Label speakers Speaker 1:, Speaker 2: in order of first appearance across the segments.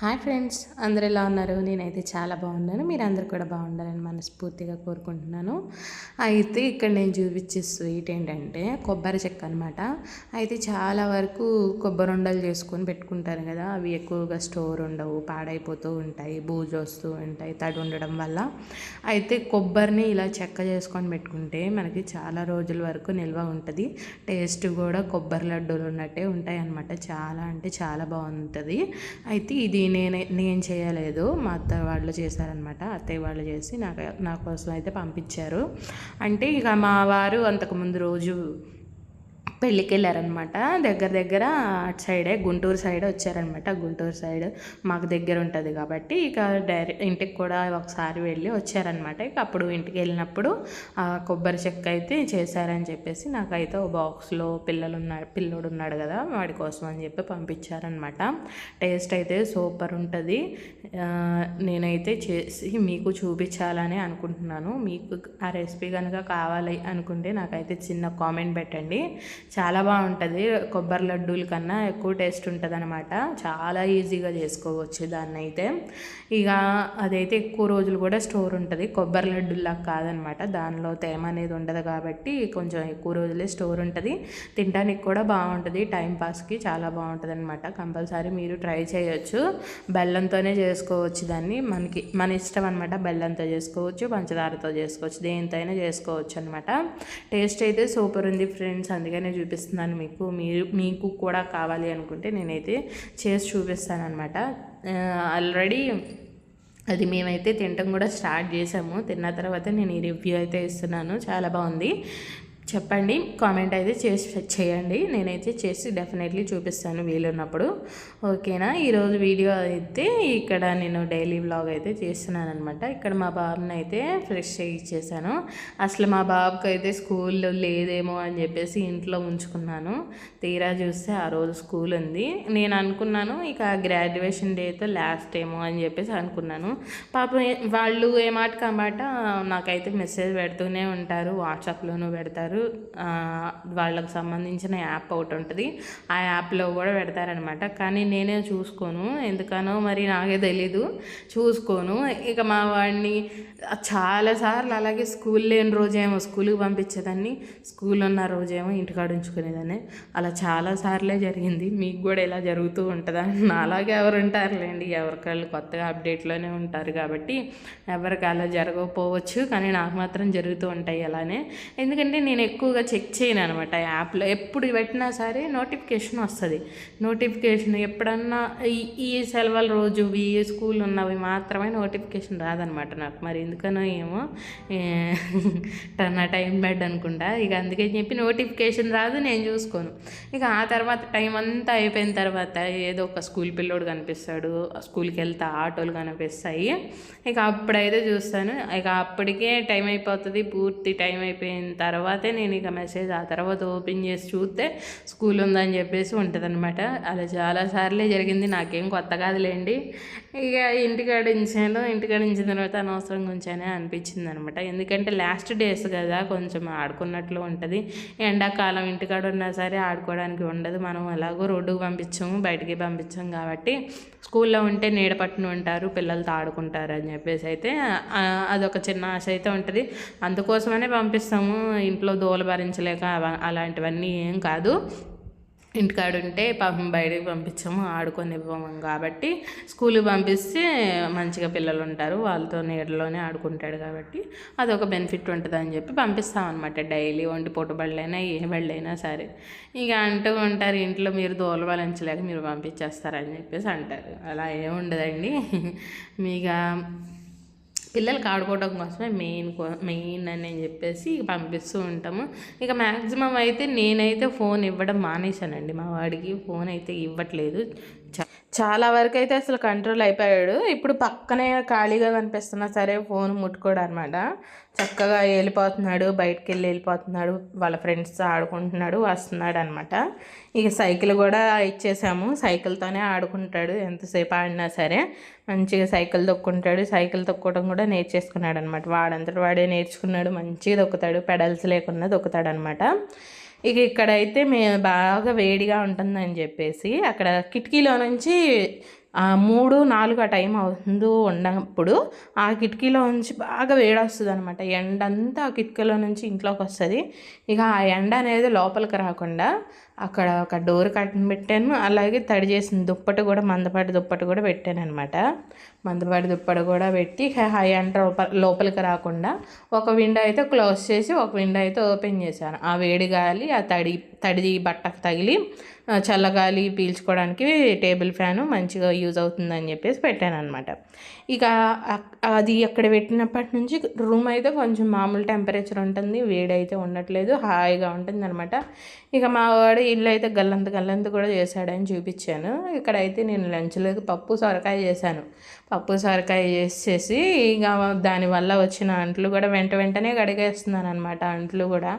Speaker 1: Hi friends అందరు ఎలా ఉన్నారు? నేనైతే చాలా బాగున్నాను. మీరు అందరు కూడా బాగుండాలని మనస్ఫూర్తిగా కోరుకుంటున్నాను. అయితే ఇక్కడ నేను చూపించే స్వీట్ ఏంటంటే కొబ్బరి చెక్క అనమాట అయితే చాలా వరకు కొబ్బరి ఉండలు చేసుకొని పెట్టుకుంటారు కదా అవి ఎక్కువగా స్టోర్ ఉండవు పాడైపోతూ ఉంటాయి బూజు వస్తూ ఉంటాయి తడి ఉండడం వల్ల. అయితే కొబ్బరిని ఇలా చెక్క చేసుకొని పెట్టుకుంటే మనకి చాలా రోజుల వరకు నిల్వ ఉంటుంది. టేస్ట్ కూడా కొబ్బరి లడ్డూలు ఉన్నట్టే ఉంటాయి అనమాట చాలా అంటే చాలా బాగుంటుంది. అయితే ఇది నేనే నేను చేయలేదు. మా అత్త వాళ్ళు చేశారనమాట అత్తయ్య వాళ్ళు చేసి నాకు నా కోసం అయితే పంపించారు. అంటే ఇక మా వారు అంతకుముందు రోజు పెళ్ళికి వెళ్ళారనమాట దగ్గర దగ్గర అటు సైడే గుంటూరు సైడ్ వచ్చారనమాట. గుంటూరు సైడ్ మాకు దగ్గర ఉంటుంది కాబట్టి ఇక డైరెక్ట్ ఇంటికి కూడా ఒకసారి వెళ్ళి వచ్చారనమాట. ఇక అప్పుడు ఇంటికి వెళ్ళినప్పుడు ఆ కొబ్బరి చెక్క అయితే చేశారని చెప్పేసి నాకైతే ఓ బాక్స్లో పిల్లలు ఉన్నాడు పిల్లోడు ఉన్నాడు కదా వాడి కోసం అని చెప్పి పంపించారనమాట. టేస్ట్ అయితే సూపర్ ఉంటుంది. నేనైతే చేసి మీకు చూపించాలని అనుకుంటున్నాను. మీకు ఆ రెసిపీ కనుక కావాలి అనుకుంటే నాకైతే చిన్న కామెంట్ పెట్టండి. చాలా బాగుంటుంది. కొబ్బరి లడ్డూల కన్నా ఎక్కువ టేస్ట్ ఉంటుంది అనమాట చాలా ఈజీగా చేసుకోవచ్చు దాన్ని అయితే ఇక అదైతే ఎక్కువ రోజులు కూడా స్టోర్ ఉంటుంది. కొబ్బరి లడ్డూలాగా కాదనమాట దానిలో తేమ అనేది ఉండదు కాబట్టి కొంచెం ఎక్కువ రోజులే స్టోర్ ఉంటుంది. తినడానికి కూడా బాగుంటుంది. టైం పాస్కి చాలా బాగుంటుంది అనమాట కంపల్సరీ మీరు ట్రై చేయొచ్చు. బెల్లంతోనే చేసుకోవచ్చు దాన్ని. మనకి మన ఇష్టం అనమాట బెల్లంతో చేసుకోవచ్చు పంచదారతో చేసుకోవచ్చు దేనితో అయినా చేసుకోవచ్చు అనమాట టేస్ట్ అయితే సూపర్ ఉంది ఫ్రెండ్స్. అందుకనే చూపిస్తున్నాను మీకు. మీరు మీకు కూడా కావాలి అనుకుంటే నేనైతే చేసి చూపిస్తాను అనమాట ఆల్రెడీ అది మేమైతే తినటం కూడా స్టార్ట్ చేసాము. తిన్న తర్వాత నేను ఈ రివ్యూ అయితే ఇస్తున్నాను. చాలా బాగుంది. చెప్పండి కామెంట్ అయితే చేసి చేయండి. నేనైతే చేసి డెఫినెట్లీ చూపిస్తాను వీలున్నప్పుడు. ఓకేనా? ఈరోజు వీడియో అయితే ఇక్కడ నేను డైలీ వ్లాగ్ అయితే చేస్తున్నాను అనమాట ఇక్కడ మా బాబుని అయితే ఫ్రెష్ ఇచ్చేసాను. అసలు మా బాబుకి అయితే స్కూల్లో లేదేమో అని చెప్పేసి ఇంట్లో ఉంచుకున్నాను. తీరా చూస్తే ఆ రోజు స్కూల్ ఉంది. నేను అనుకున్నాను ఇక గ్రాడ్యుయేషన్ డేతో లాస్ట్ ఏమో అని చెప్పేసి అనుకున్నాను. పాపం వాళ్ళు ఏమాట మాట నాకైతే మెసేజ్ పెడుతూనే ఉంటారు వాట్సాప్లోనూ పెడతారు. వాళ్ళకి సంబంధించిన యాప్ ఒకటి ఉంటుంది. ఆ యాప్లో కూడా పెడతారనమాట కానీ నేనే చూసుకోను. ఎందుకనో మరి నాకే తెలీదు. చూసుకోను. ఇక మా వాడిని చాలాసార్లు అలాగే స్కూల్ లేని రోజేమో స్కూల్కి పంపించేదాన్ని స్కూల్ ఉన్న రోజేమో ఇంటికాడ ఉంచుకునేదాన్ని. అలా చాలాసార్లే జరిగింది. మీకు కూడా ఇలా జరుగుతూ ఉంటుందా? అలాగే ఎవరు ఉంటారులేండి ఎవరికళ్ళు కొత్తగా అప్డేట్లోనే ఉంటారు కాబట్టి ఎవరికి అలా జరగకపోవచ్చు. కానీ నాకు మాత్రం జరుగుతూ ఉంటాయి అలానే. ఎందుకంటే నేను ఎక్కువగా చెక్ చేయను అనమాట యాప్లో. ఎప్పుడు పెట్టినా సరే నోటిఫికేషన్ వస్తుంది. నోటిఫికేషన్ ఎప్పుడన్నా ఈ ఈ సెలవుల రోజు ఈ స్కూల్ ఉన్నవి మాత్రమే నోటిఫికేషన్ రాదనమాట నాకు. మరి ఎందుకనో ఏమో నా టైం బెడ్ అనుకుంటా. ఇక అందుకని చెప్పి నోటిఫికేషన్ రాదు నేను చూసుకోను. ఇక ఆ తర్వాత టైం అంతా అయిపోయిన తర్వాత ఏదో ఒక స్కూల్ పిల్లోడు కనిపిస్తాడు స్కూల్కి వెళ్తే ఆటోలు కనిపిస్తాయి. ఇక అప్పుడైతే చూస్తాను. ఇక అప్పటికే టైం అయిపోతుంది పూర్తి టైం అయిపోయిన తర్వాత నేను ఇక మెసేజ్ ఆ తర్వాత ఓపెన్ చేసి చూస్తే స్కూల్ ఉందని చెప్పేసి ఉంటుంది అనమాట అలా చాలాసార్లే జరిగింది నాకేం కొత్త కాదులేండి. ఇక ఇంటికాడ ఉంచాను ఇంటికాడ ఉంచిన తర్వాత అనవసరంగా ఉంచానే అనిపించింది అనమాట ఎందుకంటే లాస్ట్ డేస్ కదా కొంచెం ఆడుకున్నట్లు ఉంటుంది. ఎండాకాలం ఇంటికాడ ఉన్నా సరే ఆడుకోవడానికి ఉండదు. మనం ఎలాగో రోడ్డుకు పంపించాము బయటికి పంపించాం కాబట్టి స్కూల్లో ఉంటే నీడ పట్టున ఉంటారు పిల్లలతో ఆడుకుంటారు అని చెప్పేసి అయితే అదొక చిన్న ఆశ అయితే ఉంటుంది. అందుకోసమనే పంపిస్తాము ఇంట్లో దోల భరించలేక అలాంటివన్నీ ఏం కాదు. ఇంటికాడుంటే పాపం బయటకు పంపించాము ఆడుకొని ఇవ్వము కాబట్టి స్కూల్కి పంపిస్తే మంచిగా పిల్లలు ఉంటారు వాళ్ళతో నీడలోనే ఆడుకుంటాడు కాబట్టి అదొక బెనిఫిట్ ఉంటుందని చెప్పి పంపిస్తాం అనమాట డైలీ వండి పొట్టు బళ్ళైనా ఏ బళ్ళైనా సరే. ఇక అంటూ ఉంటారు ఇంట్లో మీరు దోల వలించలేక మీరు పంపించేస్తారని చెప్పేసి అంటారు. అలా ఏముండదండి మీగా పిల్లలకి ఆడుకోవడం కోసమే మెయిన్ మెయిన్ అని చెప్పేసి పంపిస్తూ ఉంటాము. ఇక మ్యాక్సిమం అయితే నేనైతే ఫోన్ ఇవ్వడం మానేశానండి. మా వాడికి ఫోన్ అయితే ఇవ్వట్లేదు. చాలా వరకు అయితే అసలు కంట్రోల్ అయిపోయాడు. ఇప్పుడు పక్కనే ఖాళీగా కనిపిస్తున్నా సరే ఫోన్ ముట్టుకోడు అనమాట చక్కగా వెళ్ళిపోతున్నాడు బయటకు వెళ్ళి వెళ్ళిపోతున్నాడు వాళ్ళ ఫ్రెండ్స్తో ఆడుకుంటున్నాడు వస్తున్నాడు అనమాట ఇక సైకిల్ కూడా ఇచ్చేసాము. సైకిల్తోనే ఆడుకుంటాడు ఎంతసేపు ఆడినా సరే. మంచిగా సైకిల్ తొక్కుంటాడు. సైకిల్ తొక్కడం కూడా నేర్చేసుకున్నాడు అనమాట వాడంతటి వాడే నేర్చుకున్నాడు. మంచిగా దొక్కుతాడు పెడల్స్ లేకుండా దొక్కుతాడు అనమాట ఇక ఇక్కడైతే మే బాగా వేడిగా ఉంటుందని చెప్పేసి అక్కడ కిటికీలో నుంచి మూడు నాలుగు ఆ టైం అవుతుందో ఉన్నప్పుడు ఆ కిటికీలో నుంచి బాగా వేడి వస్తుంది అనమాట ఎండ అంతా ఆ కిటికీలో నుంచి ఇంట్లోకి వస్తుంది ఇక ఆ ఎండ అనేది లోపలికి రాకుండా అక్కడ ఒక డోర్ కట్టను పెట్టాను. అలాగే తడి చేసిన దుప్పటి కూడా మందపాటి దుప్పటి కూడా పెట్టాను అనమాట మందపాటి దుప్పటి కూడా పెట్టి ఆ ఎండ లోపలికి రాకుండా ఒక విండో అయితే క్లోజ్ చేసి ఒక విండో అయితే ఓపెన్ చేశాను. ఆ వేడి గాలి ఆ తడి తడి బట్టకు తగిలి చల్లగాలి పీల్చుకోవడానికి టేబుల్ ఫ్యాను మంచిగా యూజ్ అవుతుందని చెప్పేసి పెట్టాను అనమాట ఇక అది అక్కడ పెట్టినప్పటి నుంచి రూమ్ అయితే కొంచెం మామూలు టెంపరేచర్ ఉంటుంది వేడైతే ఉండట్లేదు హాయిగా ఉంటుంది అనమాట ఇక మా వాడు ఇల్లు అయితే గల్లంత గల్లంత కూడా చేశాడని చూపించాను. ఇక్కడైతే నేను లంచ్లోకి పప్పు సొరకాయ చేశాను. పప్పు సొరకాయ చేసేసి ఇక దానివల్ల వచ్చిన అంట్లు కూడా వెంట వెంటనే కడిగేస్తున్నాను అనమాట అంట్లు కూడా.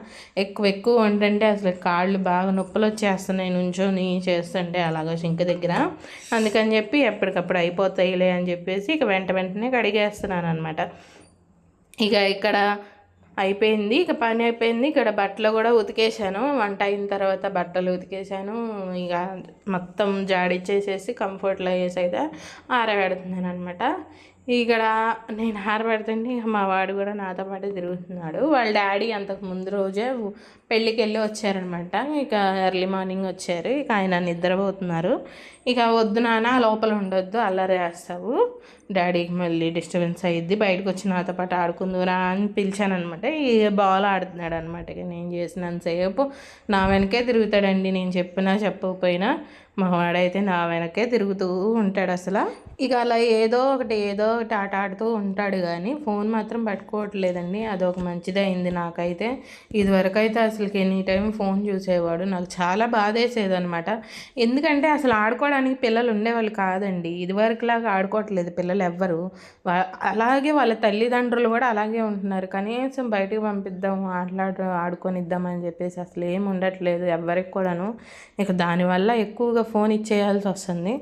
Speaker 1: ఎక్కువ ఎక్కువ వంటంటే అసలు కాళ్ళు బాగా నొప్పులు వచ్చేస్తున్నాయి నుంచొని చేస్తుంటే అలాగ సింక్ దగ్గర. అందుకని చెప్పి ఎప్పటికప్పుడు అయిపోతాయిలే అని చెప్పేసి ఇక వెంట వెంటనే కడిగేస్తున్నాను అనమాట ఇక ఇక్కడ అయిపోయింది ఇక పని అయిపోయింది. ఇక్కడ బట్టలు కూడా ఉతికేసాను వంట అయిన తర్వాత బట్టలు ఉతికేసాను ఇక మొత్తం జాడిచ్చేసేసి కంఫర్ట్లో వేసి అయితే ఆరబెడుతున్నాను అనమాట ఇక్కడ నేను ఆరబెడుతుంటే మా వాడు కూడా నాతో పాటు తిరుగుతున్నాడు. వాళ్ళ డాడీ అంతకు ముందు రోజే పెళ్ళికి వెళ్ళి వచ్చారనమాట. ఇక ఎర్లీ మార్నింగ్ వచ్చారు. ఇక ఆయన నిద్రపోతున్నారు. ఇక వద్దు నాన్న లోపల ఉండొద్దు అల్లరి వేస్తావు డాడీకి మళ్ళీ డిస్టర్బెన్స్ అయ్యిద్ది బయటకు వచ్చి నాతో పాటు ఆడుకుందురా అని పిలిచానమాట అనమాట బాల్ ఆడుతున్నాడు అనమాట ఇక నేను చేసినంతసేపు నా వెనకే తిరుగుతాడండి. నేను చెప్పినా చెప్పకపోయినా మావాడైతే నా వెనకే తిరుగుతూ ఉంటాడు అసలు. ఇక అలా ఏదో ఒకటి ఏదో ఒకటి ఆట ఆడుతూ ఉంటాడు కానీ ఫోన్ మాత్రం పట్టుకోవట్లేదండి. అదొక మంచిదే అయింది నాకైతే. ఇదివరకు అయితే అసలు ఎనీ టైం ఫోన్ చూసేవాడు. నాకు చాలా బాధ వేసేదనమాట ఎందుకంటే అసలు ఆడుకోవడానికి పిల్లలు ఉండేవాళ్ళు కాదండి. ఇదివరకులాగా ఆడుకోవట్లేదు పిల్లలు ఎవ్వరు. అలాగే వాళ్ళ తల్లిదండ్రులు కూడా అలాగే ఉంటున్నారు. కనీసం బయటకు పంపిద్దాం ఆటలాడు ఆడుకొనిద్దామని చెప్పేసి అసలు ఏం ఉండట్లేదు ఎవ్వరికి కూడాను. ఇక దానివల్ల ఎక్కువగా ఫోన్ ఇచ్చేయాల్సి వస్తుంది.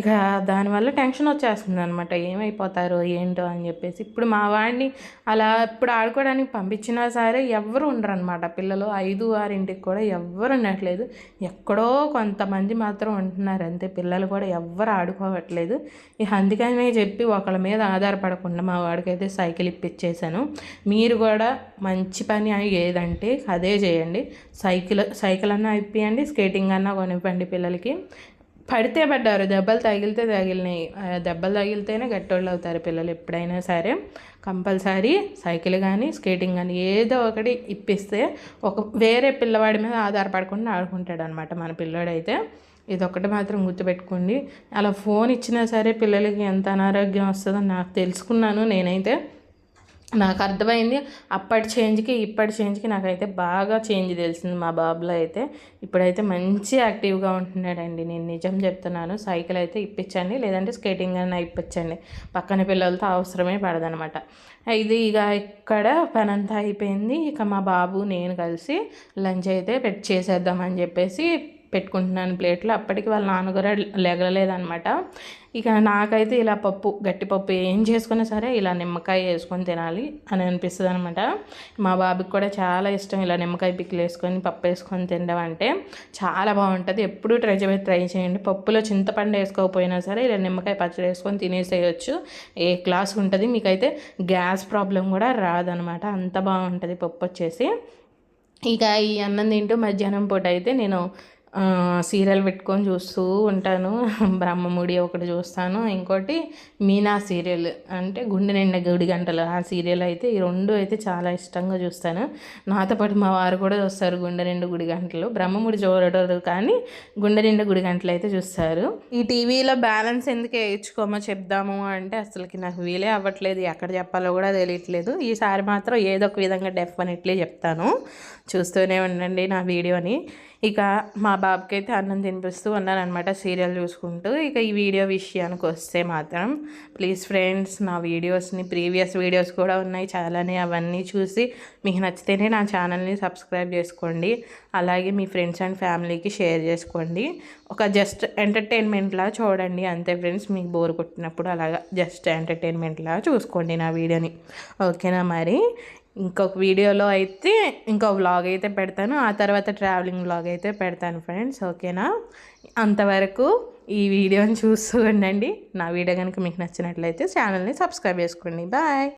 Speaker 1: ఇక దానివల్ల టెన్షన్ వచ్చేస్తుంది అనమాట ఏమైపోతారో ఏంటో అని చెప్పేసి. ఇప్పుడు మా వాడిని అలా ఇప్పుడు ఆడుకోవడానికి పంపించినా సరే ఎవరు ఉండరు అనమాట పిల్లలు ఐదు ఆరింటికి కూడా ఎవ్వరు ఉండట్లేదు. ఎక్కడో కొంతమంది మాత్రం ఉంటున్నారు అంతే. పిల్లలు కూడా ఎవ్వరు ఆడుకోవట్లేదు. ఇక అందుకనే చెప్పి ఒకళ్ళ మీద ఆధారపడకుండా మా వాడికైతే సైకిల్ ఇప్పించేశాను మీరు కూడా మంచి పని ఏదంటే అదే చేయండి. సైకిల్ సైకిల్ అన్నా ఇప్పియండి స్కేటింగ్ అన్నా కొనివ్వండి పిల్లలకి. పడితే పడ్డారు. దెబ్బలు తగిలితే తగిలినాయి. దెబ్బలు తగిలితేనే గట్టోళ్ళు అవుతారు పిల్లలు ఎప్పుడైనా సరే. కంపల్సరీ సైకిల్ కానీ స్కేటింగ్ కానీ ఏదో ఒకటి ఇప్పిస్తే ఒక వేరే పిల్లవాడి మీద ఆధారపడకుండా ఆడుకుంటాడు అనమాట మన పిల్లడైతే. ఇదొక్కటి మాత్రం గుర్తుపెట్టుకోండి. అలా ఫోన్ ఇచ్చినా సరే పిల్లలకి ఎంత అనారోగ్యం వస్తుందో నాకు తెలుసుకున్నాను నేనైతే. నాకు అర్థమైంది. అప్పటి చేంజ్కి ఇప్పటి చేంజ్కి నాకైతే బాగా చేంజ్ తెలిసింది మా బాబులో అయితే. ఇప్పుడైతే మంచి యాక్టివ్గా ఉంటున్నాడండి. నేను నిజం చెప్తున్నాను. సైకిల్ అయితే ఇప్పించండి. లేదంటే స్కేటింగ్ అయినా ఇప్పించండి. పక్కన పిల్లలతో అవసరమే పడదనమాట. ఇది ఇక ఇక్కడ పనంతా అయిపోయింది. ఇక మా బాబు నేను కలిసి లంచ్ అయితే పెట్టి చేసేద్దామని చెప్పేసి పెట్టుకుంటున్నాను ప్లేట్లో. అప్పటికి వాళ్ళ నాన్నగారు లెగలేదనమాట ఇక నాకైతే ఇలా పప్పు గట్టిపప్పు ఏం చేసుకున్నా సరే ఇలా నిమ్మకాయ వేసుకొని తినాలి అని అనిపిస్తుంది అనమాట మా బాబుకి కూడా చాలా ఇష్టం ఇలా నిమ్మకాయ పిక్కలు వేసుకొని పప్పు వేసుకొని తినడం అంటే. చాలా బాగుంటుంది. ఎప్పుడూ ట్రై చేయ ట్రై చేయండి. పప్పులో చింతపండు వేసుకోకపోయినా సరే ఇలా నిమ్మకాయ పచ్చడి వేసుకొని తినేసేయచ్చు. ఏ క్లాస్ ఉంటుంది మీకైతే గ్యాస్ ప్రాబ్లం కూడా రాదనమాట అంత బాగుంటుంది పప్పు వచ్చేసి. ఇక ఈ అన్నం తింటూ మధ్యాహ్నం పూట అయితే నేను సీరియల్ పెట్టుకొని చూస్తూ ఉంటాను. బ్రహ్మముడి ఒకటి చూస్తాను. ఇంకోటి మీనా సీరియల్. అంటే గుండె నిండా గుడి గంటలు. ఆ సీరియల్ అయితే ఈ రెండు అయితే చాలా ఇష్టంగా చూస్తాను. నాతో పాటు మా వారు కూడా చూస్తారు గుండె నిండా గుడి గంటలు. బ్రహ్మముడి చూడరు కానీ గుండె నిండా గుడి గంటలు అయితే చూస్తారు. ఈ టీవీలో బ్యాలెన్స్ ఎందుకు వేయించుకోమో చెప్దాము అంటే అసలుకి నాకు వీలే అవ్వట్లేదు. ఎక్కడ చెప్పాలో కూడా తెలియట్లేదు. ఈసారి మాత్రం ఏదో ఒక విధంగా డెఫినెట్లీ చెప్తాను. చూస్తూనే ఉండండి నా వీడియోని. ఇక మా బాబుకి అయితే అన్నం తినిపిస్తూ ఉన్నానమాట సీరియల్ చూసుకుంటూ. ఇక ఈ వీడియో విషయానికి వస్తే మాత్రం ప్లీజ్ ఫ్రెండ్స్ నా వీడియోస్ని ప్రీవియస్ వీడియోస్ కూడా ఉన్నాయి. చాలానే అవన్నీ చూసి మీకు నచ్చితేనే నా ఛానల్ని సబ్స్క్రైబ్ చేసుకోండి. అలాగే మీ ఫ్రెండ్స్ అండ్ ఫ్యామిలీకి షేర్ చేసుకోండి. ఒక జస్ట్ ఎంటర్టైన్మెంట్లా చూడండి. అంతే ఫ్రెండ్స్ మీకు బోర్ కొట్టినప్పుడు అలాగా జస్ట్ ఎంటర్టైన్మెంట్లా చూసుకోండి నా వీడియోని ఓకేనా మరి? ఇంకొక వీడియోలో అయితే ఇంకో వ్లాగ్ అయితే పెడతాను. ఆ తర్వాత ట్రావెలింగ్ వ్లాగ్ అయితే పెడతాను ఫ్రెండ్స్ ఓకేనా అంతవరకు ఈ వీడియోని చూస్తూ ఉండండి. నా వీడియో కనుక మీకు నచ్చినట్లయితే ఛానల్ని సబ్స్క్రైబ్ చేసుకోండి. బాయ్